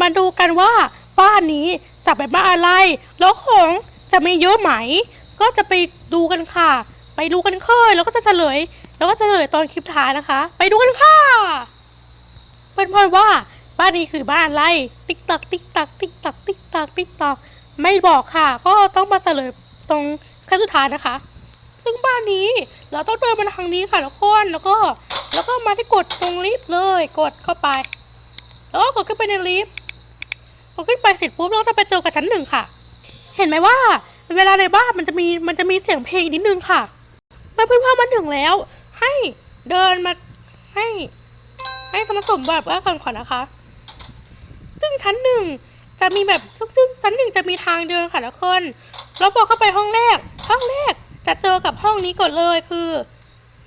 มาดูกันว่าบ้านนี้จะเป็นบ้านอะไร แล้วของจะมีเยอะไหม ก็จะไปดูกันค่ะ ไปดูกันค่อยแล้วก็จะเฉลย แล้วก็จะเฉลยตอนคลิปท้ายนะคะ ไปดูกันค่ะเพื่อนๆว่าบ้านนี้คือบ้านอะไร ติ๊กตักติ๊กตักติ๊กตักติ๊กตักติ๊กตักไม่บอกค่ะ ก็ต้องมาเฉลยตรงขั้นสุดท้ายนะคะ ซึ่งบ้านนี้เราต้องเดินมาทางนี้ค่ะทุกคนแล้วก็ แล้วก็มาที่กดตรงลิฟต์เลย กดเข้าไป แล้วก็กดขึ้นไปในลิฟต์ พอขึ้นไปเสร็จปุ๊บเราก็จะไปเจอกับชั้นหนึ่งค่ะ เห็นไหมว่า เวลาในบ้านมันจะมีมันจะมีเสียงเพลงนิดนึงค่ะ เมื่อเพื่อนๆมาถึงแล้ว ให้เดินมาให้ ให้สมสมแบบว่าก่อนก่อนนะคะ ซึ่งชั้นหนึ่งจะมีแบบซึ่งชั้นหนึ่งจะมีทางเดินค่ะทุกคนแล้วพอเข้าไปห้องแรก ห้องแรกจะเจอกับห้องนี้ก่อนเลยคือ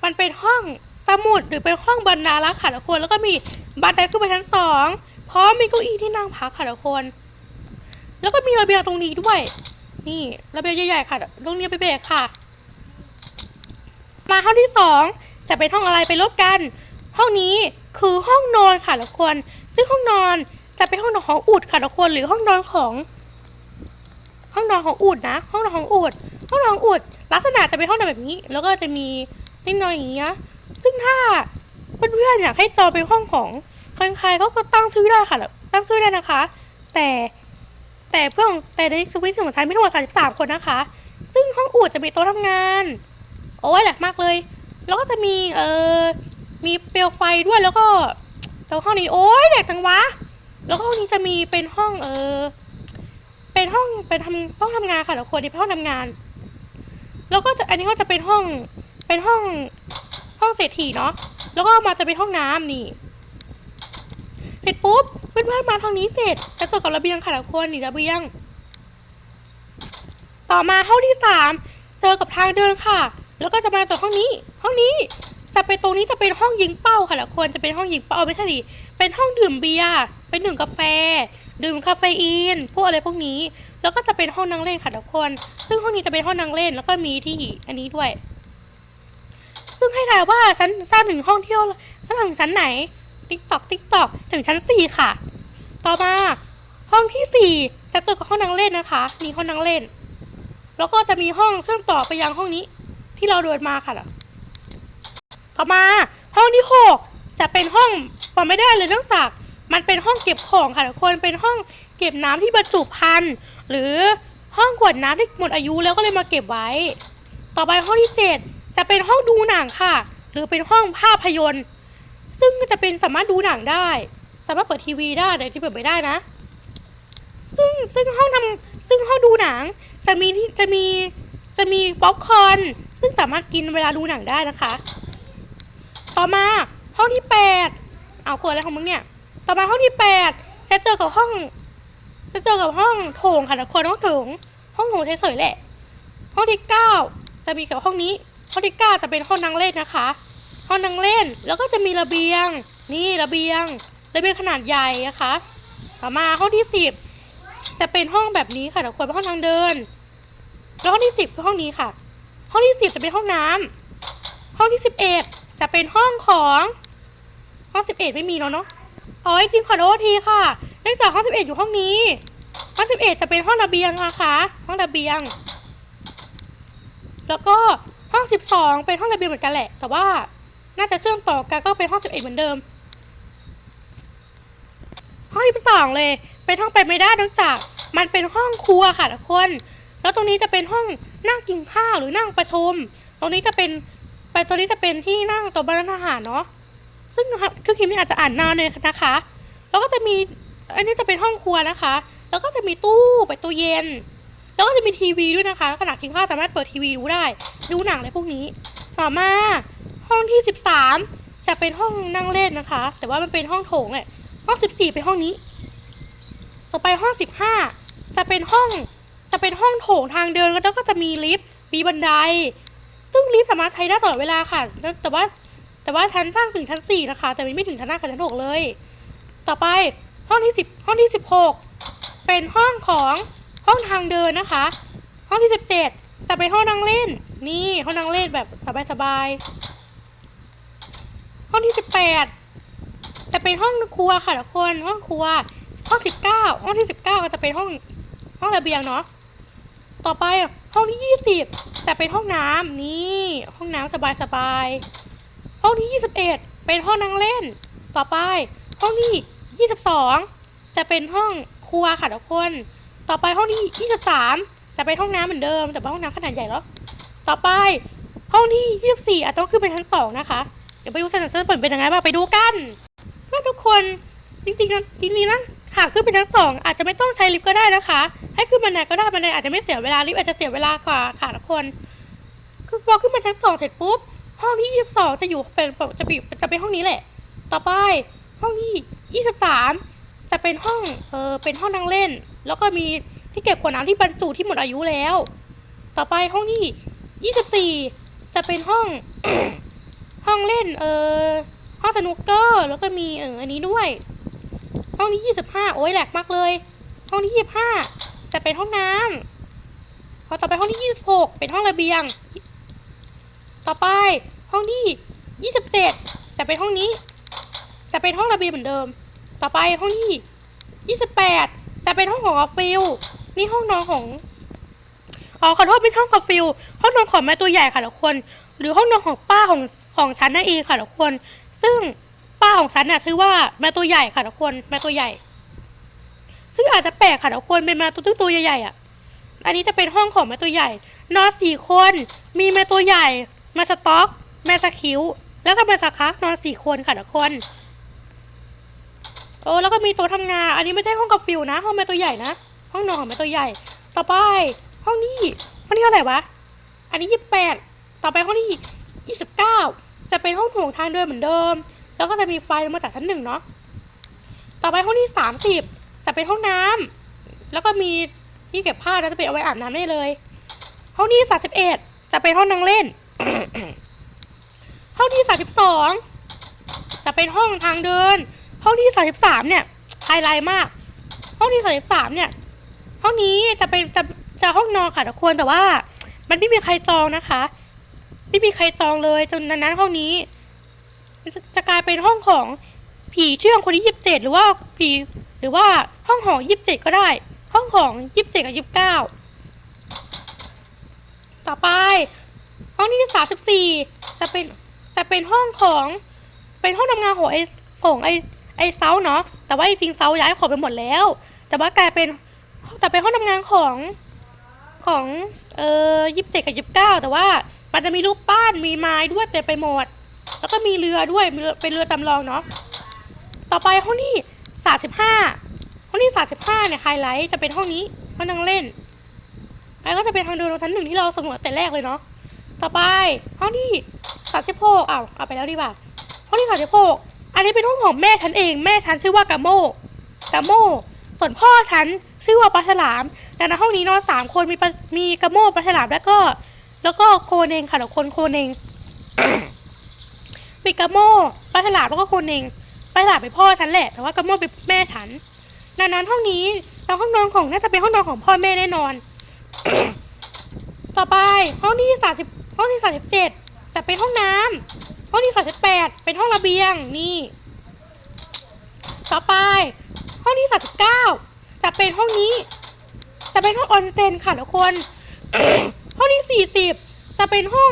มันเป็นห้องสมุดหรือเป็นห้องบรรณารักษ์ค่ะทุกคนแล้วก็มีบันไดขึ้นไปชั้นสอง พร้อมมีเก้าอี้ที่นั่งพักค่ะทุกคน แล้วก็มีระเบียงตรงนี้ด้วย นี่ระเบียงใหญ่ๆค่ะตรงนี้ไปเบรกค่ะ มาห้องที่สองจะเป็นห้องอะไรไปลบกัน ห้องนี้คือห้องนอนค่ะทุกคน ซึ่งห้องนอนจะเป็นห้องนอนของอุดค่ะทุกคนหรือห้องนอนของ ห้องนอนของอุดนะ ห้องนอนของอุดห้องนอนของอุดลักษณะจะเป็นห้องนอนแบบนี้ แล้วก็จะมีนิดหน่อยอย่างเงี้ยซึ่งถ้าเพื่อนๆอยากให้จอเป็นห้องของ ใครๆก็ตั้งชื่อได้ค่ะตั้งชื่อได้นะคะ แต่แต่เพื่อนแต่ในสวิตช์ของฉันมีทั้งหมด33 คนนะคะ ซึ่งห้องอุดจะมีโต๊ะทำงาน โอ้ยแหลกมากเลย แล้วก็จะมีเออมีเปลวไฟด้วยแล้วก็แล้วห้องนี้โอ้ยแหลกจังวะ แล้วห้องนี้จะมีเป็นห้องเออเป็นห้องเป็นทำห้องทำงานค่ะทุกคนที่เป็นห้องทำงาน แล้วก็จะอันนี้ก็จะเป็นห้องเป็นห้องห้องเศรษฐีเนาะแล้วก็มาจะเป็นห้องน้ำนี่ ร็จปุ๊บเพื่อนๆมาทางนี้เสร็จจะเจอกับระเบียงค่ะทุกคนนี่ระเบียง ต่อมาห้องที่สามเจอกับทางเดินค่ะ แล้วก็จะมาจากห้องนี้ ห้องนี้จะเป็นตรงนี้จะเป็นห้องยิงเป้าค่ะทุกคนจะเป็นห้องยิงเป้าไม่ใช่ดิเป็นห้องดื่มเบียร์เป็นดื่มกาแฟ ดื่มคาเฟอีนพวกอะไรพวกนี้ แล้วก็จะเป็นห้องนั่งเล่นค่ะทุกคน ซึ่งห้องนี้จะเป็นห้องนั่งเล่นแล้วก็มีที่อันนี้ด้วย ซึ่งให้ทายว่าชั้นสร้างถึงห้องเที่ยวถ้าถึงชั้นไหน ติ๊กตอกติ๊กตอกถึงชั้นสี่ค่ะ ต่อมาห้องที่สี่จะเจอกับห้องนั่งเล่นนะคะนี่ห้องนั่งเล่น แล้วก็จะมีห้องเชื่อมต่อไปยังห้องนี้ ที่เราเดินมาค่ะต่อมาห้องที่หกจะเป็นห้องปอไม่ได้เลยเนื่องจากมันเป็นห้องเก็บของค่ะทุกคนเป็นห้องเก็บน้ำที่บรรจุภัณฑ์หรือห้องขวดน้ำที่หมดอายุแล้วก็เลยมาเก็บไว้ ต่อไปห้องที่เจ็ดจะเป็นห้องดูหนังค่ะ หรือเป็นห้องภาพยนตร์ ซึ่งจะเป็นสามารถดูหนังได้ สามารถเปิดทีวีได้แต่ที่เปิดไม่ได้นะ ซึ่งซึ่งห้องทำซึ่งห้องดูหนังจะมีที่จะมีจะมีป๊อปคอร์นซึ่งสามารถกินเวลาดูหนังได้นะคะ ต่อมาห้องที่แปดเอาเกิดอะไรของมึงเนี่ย ต่อมาห้องที่แปดจะเจอกับห้อง จะเจอกับห้องโถงค่ะทุกคนห้องโถงห้องโถงเฉยๆแหละ ห้องที่เก้าจะมีกับห้องนี้ ห้องที่เก้าจะเป็นห้องนั่งเล่นนะคะ ห้องนั่งเล่น แล้วก็จะมีระเบียง นี่ระเบียง ระเบียงขนาดใหญ่นะคะ ต่อมาห้องที่สิบจะเป็นห้องแบบนี้ค่ะทุกคนเป็นห้องทางเดิน แล้วห้องที่สิบคือห้องนี้ค่ะ ห้องที่สิบจะเป็นห้องน้ำห้องที่สิบเอ็ดจะเป็นห้องของห้องสิบเอ็ดไม่มีแล้วเนาะอ๋อจริงขอโทษทีค่ะ เนื่องจากห้องสิบเอ็ดอยู่ห้องนี้ ห้องสิบเอ็ดจะเป็นห้องระเบียงนะคะ ห้องระเบียง แล้วก็ห้องสิบสองเป็นห้องระเบียงเหมือนกันแหละ แต่ว่า น่าจะเชื่อมต่อกันก็เป็นห้องสิบเอ็ดเหมือนเดิม ห้องที่สองเลย เป็นห้องไปไม่ได้เนื่องจาก มันเป็นห้องครัวค่ะทุกคน แล้วตรงนี้จะเป็นห้องนั่งกินข้าวหรือนั่งประชุม ตรงนี้จะเป็นไปตรงนี้จะเป็นที่นั่งโต๊ะบรรณาหารเนาะ ซึ่งคือคิมมี่อาจจะอ่านนานเลยนะคะ แล้วก็จะมี อันนี้จะเป็นห้องครัวนะคะ แล้วก็จะมีตู้ไปตู้เย็น แล้วก็จะมีทีวีด้วยนะคะขณะกินข้าวสามารถเปิดทีวีดูได้ ดูหนังอะไรพวกนี้ ต่อมา ห้องที่ 13 จะเป็นห้องนั่งเล่นนะคะ แต่ว่ามันเป็นห้องโถงแหละห้อง 14 เป็นห้องนี้ ต่อไปห้อง 15 จะเป็นห้องจะเป็นห้องโถงทางเดินแล้วก็จะมีลิฟต์มีบันได ซึ่งลิฟต์สามารถใช้ได้ตลอดเวลาค่ะ แต่ว่าแต่ว่าชั้นสร้างถึงชั้น 4 นะคะ แต่ไม่ถึงชั้นห้ากับชั้นหกเลย ต่อไปห้องที่ 10 ห้องที่ 16 เป็นห้องของห้องทางเดินนะคะ ห้องที่ 17 จะเป็นห้องนั่งเล่น นี่ห้องนั่งเล่นแบบสบายๆห้ องที่18จะเป็นห้องครัวค่ะทุกคนห้องครัว ห้องสิบเก้าห้องที่สิบเก้าก็จะเป็นห้องห้องระเบียงเนาะต่อไปห้องที่ยี่สิบจะเป็นห้องน้ำนี่ห้องน้ำสบายสบายห้องที่ยี่สิบเอ็ดเป็นห้องนั่งเล่น ต่อไป ห้องที่ยี่สิบสองจะเป็นห้องครัวค่ะทุกคน ต่อไปห้องที่ยี่สิบสามจะเป็นห้องน้ำเหมือนเดิมแต่เป็นห้องน้ำขนาดใหญ่แล้วต่อไปห้องที่ยี่สิบสี่อาจต้องขึ้นไปชั้นสองนะคะ ดี๋ยวไปดูสถานที่เปิดเป็นยังไงบ้างไปดูกันว่าทุกคนจริงๆนะจริงๆนะหากขึ้นไปชั้นสองอาจจะไม่ต้องใช้ลิฟต์ก็ได้นะคะ ให้ขึ้นบันไดก็ได้บันไดอาจจะไม่เสียเวลาลิฟต์อาจจะเสียเวลากว่าค่ะทุกคนคือพอขึ้นมาชั้นสองเสร็จปุ๊บห้องที่ยี่สิบสองจะอยู่เป็นจะเป็นจะเป็นห้องนี้แหละ ต่อไปห้องที่ยี่สิบสามจะเป็นห้องเออเป็นห้องนั่งเล่น แล้วก็มีที่เก็บขวดน้ำที่บรรจุที่หมดอายุแล้ว ต่อไปห้องที่ยี่สิบสี่จะเป็นห้อง ห้องเล่นเออห้องสนุกเกอร์แล้วก็มีเอออันนี้ด้วย ห้องที่ยี่สิบห้าโอ้ยแหลกมากเลย ห้องที่ยี่สิบห้าจะเป็นห้องน้ำพอต่อไปห้องที่ยี่สิบหกเป็นห้องระเบียง ต่อไปห้องที่ยี่สิบเจ็ดจะเป็นห้องนี้ จะเป็นห้องระเบียงเหมือนเดิม ต่อไปห้องที่ยี่สิบแปดจะเป็นห้องของกาฟิลนี่ห้องนอนของอ๋อขอโทษไม่ใช่ห้องกาฟิลห้องนอนของแม่ตัวใหญ่ค่ะทุกคน หรือห้องนอนของป้าของ ของฉันนั่นเองค่ะทุกคน ซึ่งป้าของฉันน่ะชื่อว่าแม่ตัวใหญ่ค่ะทุกคนแม่ตัวใหญ่ ซึ่งอาจจะแปลกค่ะทุกคนเป็นแม่ตัวตัวใหญ่ๆอะ อันนี้จะเป็นห้องของแม่ตัวใหญ่ นอนสี่คน มีแม่ตัวใหญ่แม่สต๊อก แม่สคิวแล้วก็แม่สคักนอนสี่คนค่ะทุกคนโอ้แล้วก็มีโต๊ะทำงาน อันนี้ไม่ใช่ห้องกับฟิลนะ ห้องแม่ตัวใหญ่นะ ห้องนอนของแม่ตัวใหญ่ ต่อไป ห้องนี้ห้องนี้เท่าไหร่วะ อันนี้ยี่สิบแปดต่อไปห้องนี้ยี่สิบเก้า จะเป็นห้องโถงทางเดินเหมือนเดิม แล้วก็จะมีไฟมาจากชั้นหนึ่งเนาะต่อไปห้องที่สามสิบจะเป็นห้องน้ำแล้วก็มีที่เก็บผ้าแล้วจะเป็นเอาไว้อาบน้ำได้เลย ห้องที่สามสิบเอ็ดจะเป็นห้องนั่งเล่น ห้องที่สามสิบสองจะเป็นห้องทางเดิน ห้องที่สามสิบสามเนี่ยไฮไลท์มาก ห้องที่สามสิบสามเนี่ย ห้องนี้จะเป็นจะจะห้องนอนค่ะทุกคนแต่ว่า มันไม่มีใครจองนะคะ ไม่มีใครจองเลย จนนั้นห้องนี้จะจะกลายเป็นห้องของผีเชื่องคนที่ยีิบเจ็ดหรือว่าผีหรือว่าห้องของยีิบเจ็ดก็ได้ ห้องของยีิบเจ็ดกับยีิบเก้าต่อไป ห้องที่สามสิบสี่จะเป็นจะเป็นห้องของเป็นห้องทำงานของไอ้ของไอ้ไอ้เซาเนาะแต่ว่าจริงเซาย้ายของไปหมดแล้ว แต่ว่ากลายเป็นแต่เป็นห้องทำงานของของเอ่อยี่สิบเจ็ดกับยี่สิบเก้าแต่ว่า มันจะมีรูปปั้นมีไม้ด้วยเต็มไปหมด แล้วก็มีเรือด้วยเรือเป็นเรือจำลองเนาะต่อไปห้องที่สามสิบห้าห้องที่สามสิบห้าเนี่ยไฮไลท์จะเป็นห้องนี้ห้องนั่งเล่นแล้วก็จะเป็นทางเดินชั้นหนึ่งที่เราสำรวจแต่แรกเลยเนาะต่อไปห้องที่สามสิบหกอ้าวเอาไปแล้วดีกว่าห้องที่สามสิบหกอันนี้เป็นห้องของแม่ฉันเองแม่ฉันชื่อว่ากาโมกาโมส่วนพ่อฉันชื่อว่าปลาฉลามดังนั้นห้องนี้นอนสามคนมีมีกาโมปลาฉลามแล้วก็ แล้วก็โคเนงค่ะเดี๋ยวคนโคเนงมีกาโมปลาฉลามแล้วก็โคเนงปลาฉลามเป็นพ่อฉันแหละ แต่ว่ากาโมเป็นแม่ฉันดังนั้นห้องนี้แล้วห้องนอนของน่าจะเป็นห้องนอนของพ่อแม่แน่นอน ต่อไปห้องที่สามสิบห้องที่สามสิบเจ็ดจะเป็นห้องน้ำห้องที่สามสิบแปดเป็นห้องระเบียงนี่ ต่อไป ห้องที่สามสิบเก้าจะเป็นห้องนี้ จะเป็นห้องออนเซ็นค่ะทุกคน ที่สี่สิบจะเป็นห้อง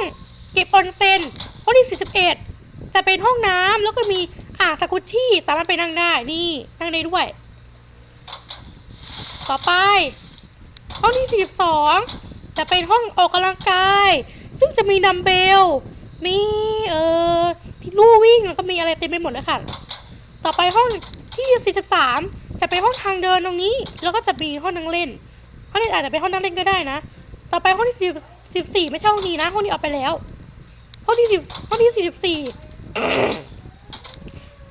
เก็บออนเซนห้องที่สี่สิบเอ็ดจะเป็นห้องน้ำแล้วก็มีอ่างสกุชชี่สามารถไปนั่งได้นี่นั่งได้ด้วย ต่อไป ห้องที่สี่สิบสองจะเป็นห้องออกกำลังกาย ซึ่งจะมีดัมเบลมีเอ่อที่ลู่วิ่งแล้วก็มีอะไรเต็มไปหมดเลยค่ะ ต่อไปห้องที่ 43 จะเป็นห้องทางเดินตรงนี้ แล้วก็จะมีห้องนั่งเล่นห้องนี้อาจจะเป็นห้องนั่งเล่นก็ได้นะ ต่อไปห้องที่ 10 14ไม่ใช่ห้องนี้นะห้องนี้เอาไปแล้วห้องที่10ห้องที่44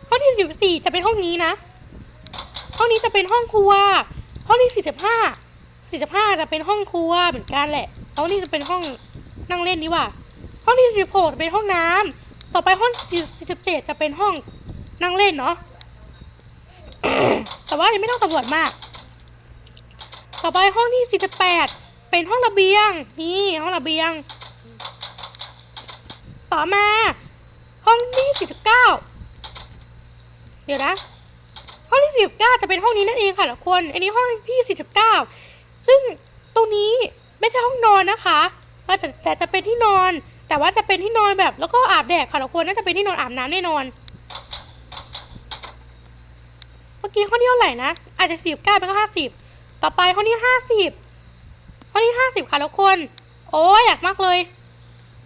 ห้องที่44จะเป็นห้องนี้นะ ห้องนี้จะเป็นห้องครัว ห้องที่45 45จะเป็นห้องครัวเหมือนกันแหละแล้วนี่จะเป็นห้องนั่งเล่นนี่ว่าห้องที่16จะเป็นห้องน้ำต่อไปห้องที่47จะเป็นห้องนั่งเล่นเนาะแต่ว่ายังไม่ต้องสำรวจมาก ต่อไปห้องที่48 เป็นห้องระเบียง นี่ห้องระเบียง ต่อมา ห้องที่49เก้าเดี๋ยวนะ ห้องที่ที่49จะเป็นห้องนี้นั่นเองค่ะทุกคน อันนี้ห้องที่49ซึ่งตรงนี้ไม่ใช่ห้องนอนนะคะแต่แต่จะเป็นที่นอน แต่ว่าจะเป็นที่นอนแบบแล้วก็อาบแดดค่ะทุกคนน่าจะเป็นที่นอนอาบน้ำแน่นอนเมื่อกี้ห้องที่เท่าไหร่นะอาจจะสิบเก้าเป็นก็ห้าสิบต่อไปห้องที่ห้าสิบ ห้องที่ห้าสิบค่ะทุกคน โอ้ยอยากมากเลย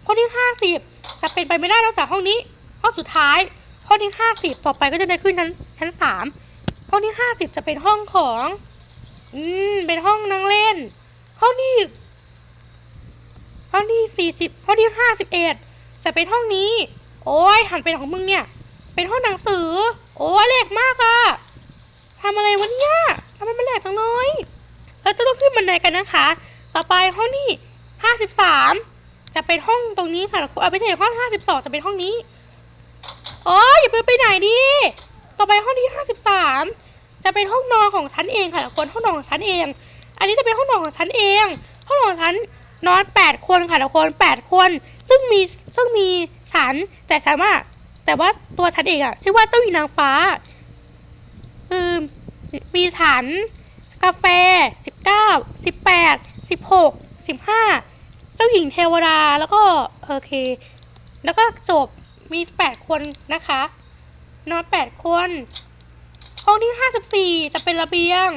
ห้องที่ห้าสิบจะเป็นไปไม่ได้นอกจากห้องนี้ ห้องสุดท้ายห้องที่ห้าสิบต่อไปก็จะได้ขึ้นชั้นชั้นสามห้องที่ห้าสิบจะเป็นห้องของ อืม เป็นห้องนั่งเล่น ห้องที่ ห้องที่สี่สิบห้องที่ห้าสิบเอ็ดจะเป็นห้องนี้ โอ้ยหันเป็นของมึงเนี่ย เป็นห้องหนังสือ โอ้ยเล็กมากอะทำอะไรวะเนี่ยทำไมมันแหลกจังเลยเราจะต้องขึ้นบันไดกันนะคะ ต่อไปห้องที่ห้าสิบสามจะเป็นห้องตรงนี้ค่ะเอาไม่ใช่ห้องห้าสิบสองจะเป็นห้องนี้โอ้ยอย่าเพิ่งไปไหนดิต่อไปห้องที่ห้าสิบสามจะเป็นห้องนอนของฉันเองค่ะทุกคนห้องนอนของฉันเอง อันนี้จะเป็นห้องนอนของฉันเอง ห้องนอนของฉันนอนแปดคนค่ะทุกคนแปดคน ซึ่งมีซึ่งมีฉันแต่สามารถแต่ว่าตัวฉันเองอะชื่อว่าเจ้าหญิงนางฟ้าคือมีฉันกาแฟสิบเก้าสิบแปด 19 18 16 15เจ้าหญิงเทวดาแล้วก็โอเค แล้วก็จบมี8คนนะคะนอน8คนห้องที่54จะเป็นระเบียง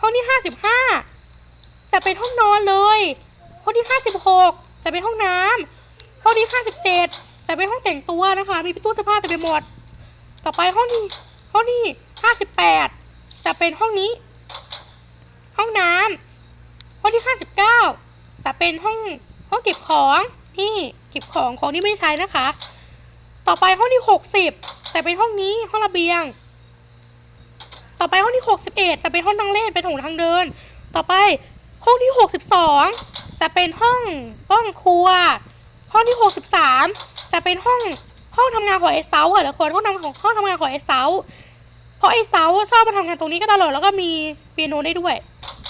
ห้องที่55จะเป็นห้องนอนเลยห้องที่56จะเป็นห้องน้ำห้องที่57จะเป็นห้องแต่งตัวนะคะ มีตู้เสื้อผ้าเต็มไปหมด ต่อไปห้องนี้ห้องที่58จะเป็นห้องนี้ ห้องน้ำห้องที่59จะเป็นห้องห้องเก็บของนี่เก็บของของที่ไม่ใช้นะคะ ต่อไปห้องที่60จะเป็นห้องนี้ห้องระเบียง ต่อไปห้องที่61จะเป็นห้องนั่งเล่นเป็นถงทางเดิน ต่อไปห้องที่62จะเป็นห้องห้องครัว ห้องที่63จะเป็นห้องห้องทำงานของไอ้เซาค่ะทุกคนห้องทำของห้องทำงานของไอ้เซาเพราะไอ้เซาชอบมาทำงานตรงนี้ก็ตลอดแล้วก็มีเปียโนได้ด้วย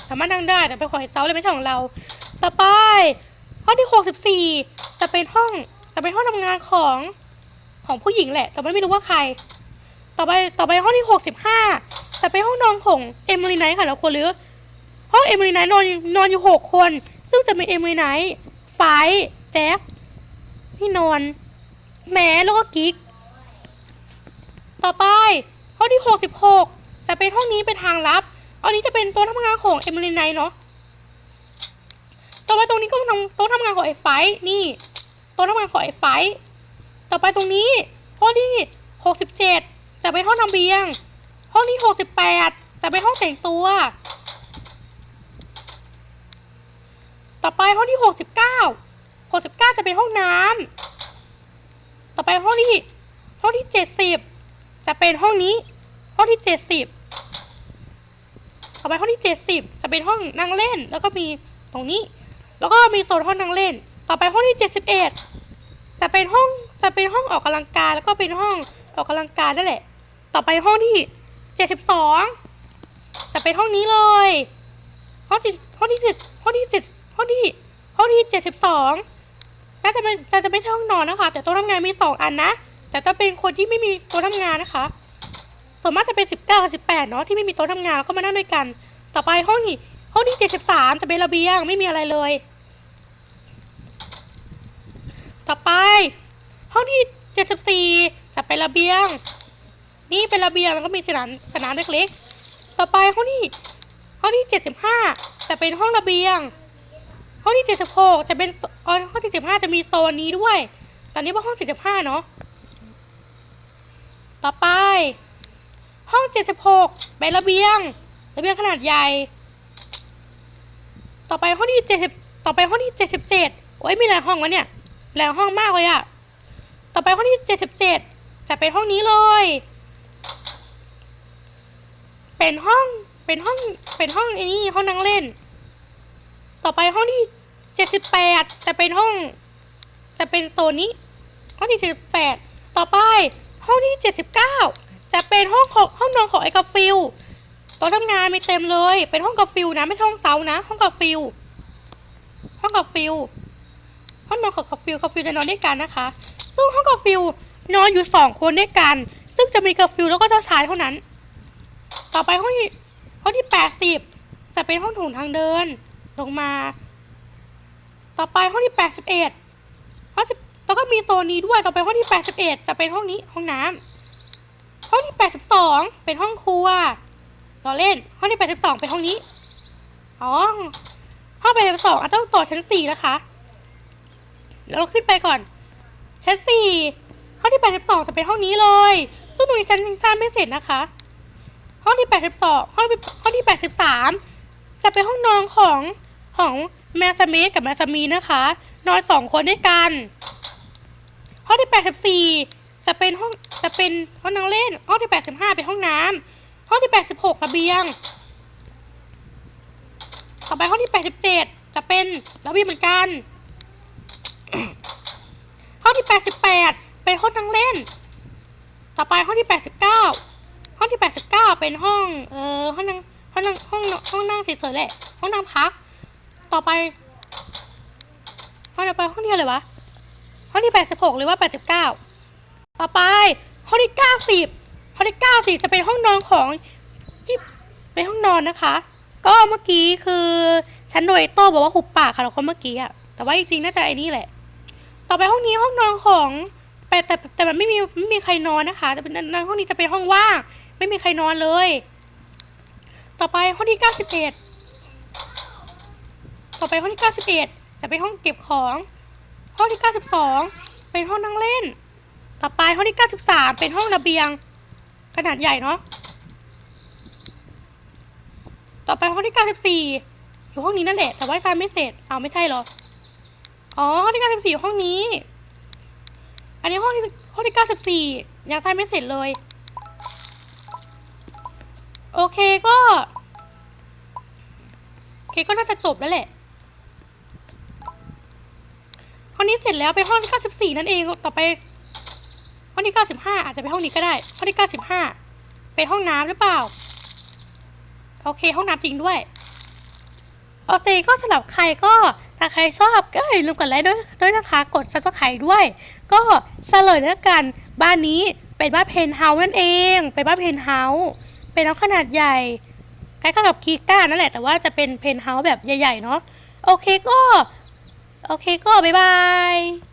สามารถนั่งได้แต่เป็นของไอ้เซาเลยไม่ใช่ของเรา ต่อไป ห้องที่64จะเป็นห้องจะเป็นห้องทำงานของของผู้หญิงแหละ แต่ไม่รู้ว่าใคร ต่อไปต่อไปห้องที่65จะเป็นห้องนอนของเอมิลีไนท์ค่ะแล้วคนหรือ ห้องเอมิลีไนท์นอนนอนอยู่หกคน ซึ่งจะมีเอมิลีไนท์ไฟแจ็คที่นอนแหมแล้วก็กิ๊กต่อไป ห้องที่ 66 จะเป็นห้องนี้เป็นทางลับ อันนี้จะเป็นโต๊ะทำงานของเอมิลีไนท์เนาะต่อไปตรงนี้ก็ทำโต๊ะทำงานของไอ้ไฟนี่โต๊ะทำงานของไอ้ไฟต่อไปตรงนี้ห้องที่67จะเป็นห้องระเบียง ห้องที่68จะเป็นห้องแต่งตัว ต่อไปห้องที่69 69จะเป็นห้องน้ำต่อไปห้องที่ห้องที่70จะเป็นห้องนี้ ห้องที่70ต่ อไปห้องที่ 70 จะเป็นห้องนั่งเล่น แล้วก็มีตรงนี้ แล้วก็มีโซนห้องนั่งเล่น ต่อไปห้องที่ 71 จะเป็นห้องจะเป็นห้องออกกำลังกาย แล้วก็เป็นห้องออกกำลังกายนั่นแหละ ต่อไปห้องที่ 72 จะเป็นห้องนี้เลย ห้องที่ห้องที่สิบห้องที่สิบห้องที่ห้องที่เจ็ดสิบสองน่าจะเป็นน่าจะไม่ใช่ห้องนอนนะคะ แต่โต๊ะทำงานมีสองอันนะ แต่ถ้าเป็นคนที่ไม่มีโต๊ะทำงานนะคะ ส่วนมากจะเป็นสิบเก้ากับสิบแปดเนาะที่ไม่มีโต๊ะทำงานแล้วก็มานั่งด้วยกัน ต่อไปห้องนี้ห้องที่เจ็ดสิบสามจะเป็นระเบียงไม่มีอะไรเลย ต่อไป ห้องที่เจ็ดสิบสี่จะเป็นระเบียง นี่เป็นระเบียงแล้วก็มีสนามสนามเล็กๆต่อไปห้องที่ห้องที่ 75 จะเป็นห้องระเบียง ห้องที่ 76 จะเป็นโซอ๋อห้องที่75จะมีโซนนี้ด้วย ตอนนี้เป็นห้อง 75 เนาะต่อไป ห้อง76เป็นระเบียง ระเบียงขนาดใหญ่ ต่อไปห้องที่70ต่อไปห้องที่77โอ้ยมีหลายห้องวะเนี่ยหลายห้องมากเลยอะต่อไปห้องที่77จะเป็นห้องนี้เลย เป็นห้อง เป็นห้อง เป็นห้องไอ้นี่ห้องนั่งเล่น ต่อไปห้องที่เจ็ดสิบแปดจะเป็นห้อง จะเป็นโซนนี้ ห้องที่เจ็ดสิบแปดต่อไปห้องที่เจ็ดสิบเก้า จะเป็นห้องของห้องนอนของไอ้กาฟิลโต๊ะทำงานมีเต็มเลย เป็นห้องกาฟิลนะไม่ใช่ห้องเซานะ ห้องกาฟิลห้องกาฟิลห้องนอนของกาฟิลกาฟิลจะนอนด้วยกันนะคะ ซึ่งห้องกาฟิลนอนอยู่สองคนด้วยกัน ซึ่งจะมีกระฟิวแล้วก็เจ้าชายเท่านั้น ต่อไปห้องที่ห้องที่แปดสิบจะเป็นห้องโถงทางเดินลงมา ต่อไปห้องที่แปดสิบเอ็ดห้องที่แล้วก็มีโซนนี้ด้วย ต่อไปห้องที่แปดสิบเอ็ดจะเป็นห้องนี้ห้องน้ำ ห้องที่แปดสิบสองเป็นห้องครัวเราเล่น ห้องที่แปดสิบสองเป็นห้องนี้ อ๋อ ห้องแปดสิบสองอาจะต้องต่อชั้นสี่นะคะแล้วเราขึ้นไปก่อน ชั้นสี่ห้องที่แปดสิบสองจะเป็นห้องนี้เลย ซึ่งตรงนี้ชั้นยังสร้างไม่เสร็จนะคะ ห้องที่แปดสิบสองห้องที่ห้องที่แปดสิบสามจะเป็นห้องนอนของของแมสเมิธกับแมสมีนะคะ นอนสองคนด้วยกัน ห้องที่แปดสิบสี่ จะเป็นห้องจะเป็นห้องนั่งเล่น ห้องที่แปดสิบห้าเป็นห้องน้ำห้องที่แปดสิบหกระเบียง ต่อไปห้องที่87จะเป็นระเบียงเหมือนกัน ห้องที่88เป็นห้องนั่งเล่น ต่อไปห้องที่89ห้องที่89เป็นห้องเอ่อห้องนั่งห้องนั่งห้องห้องนั่งเฉยๆแหละ ห้องนั่งพัก ต่อไปห้องต่อไปห้องที่อะไรวะห้องที่86หรือว่า89 ต่อไปห้องที่90ห้องที่90จะเป็นห้องนอนของที่เป็นห้องนอนนะคะ ก็เมื่อกี้คือฉันโดยโต้บอกว่าหุบปากค่ะแล้วคนเมื่อกี้อะแต่ว่าจริงๆน่าจะไอ้นี่แหละ ต่อไปห้องนี้ห้องนอนของแต่แต่แต่มันไม่มีไม่มีใครนอนนะคะ แต่เป็นนห้องนี้จะเป็นห้องว่าง ไม่มีใครนอนเลย ต่อไปห้องที่91ต่อไปห้องที่91จะเป็นห้องเก็บของ ห้องที่92เป็นห้องนั่งเล่น ต่อไปห้องที่ 93 เป็นห้องระเบียง ขนาดใหญ่เนาะ ต่อไปห้องที่ 94 อยู่ห้องนี้นั่นแหละ แต่ว่าสร้างไม่เสร็จ เอาไม่ใช่เหรอ อ๋อห้องที่ 94 ห้องนี้ อันนี้ห้องที่ห้องที่ 94 ยังสร้างไม่เสร็จเลย โอเคก็โอเคก็น่าจะจบแล้วแหละห้องนี้เสร็จแล้วไปห้องที่94 นั่นเอง ต่อไป ห้องที่ 95 อาจจะเป็นห้องนี้ก็ได้ ห้องที่ 95 เป็นห้องน้ำหรือเปล่า โอเค ห้องน้ำจริงด้วยโอเคก็สำหรับใครก็ถ้าใครชอบก็อย่าลืมกดไลค์ด้วยด้วยนะคะกดซับสไครต์ด้วย ก็เฉลยแล้วกันบ้านนี้เป็นบ้านเพนท์เฮาส์นั่นเอง เป็นบ้านเพนท์เฮาส์เป็นน้องขนาดใหญ่คล้ายๆกับคีก้านั่นแหละแต่ว่าจะเป็นเพนท์เฮาส์แบบใหญ่ๆเนาะโอเคก็ โอเคก็บ๊ายบาย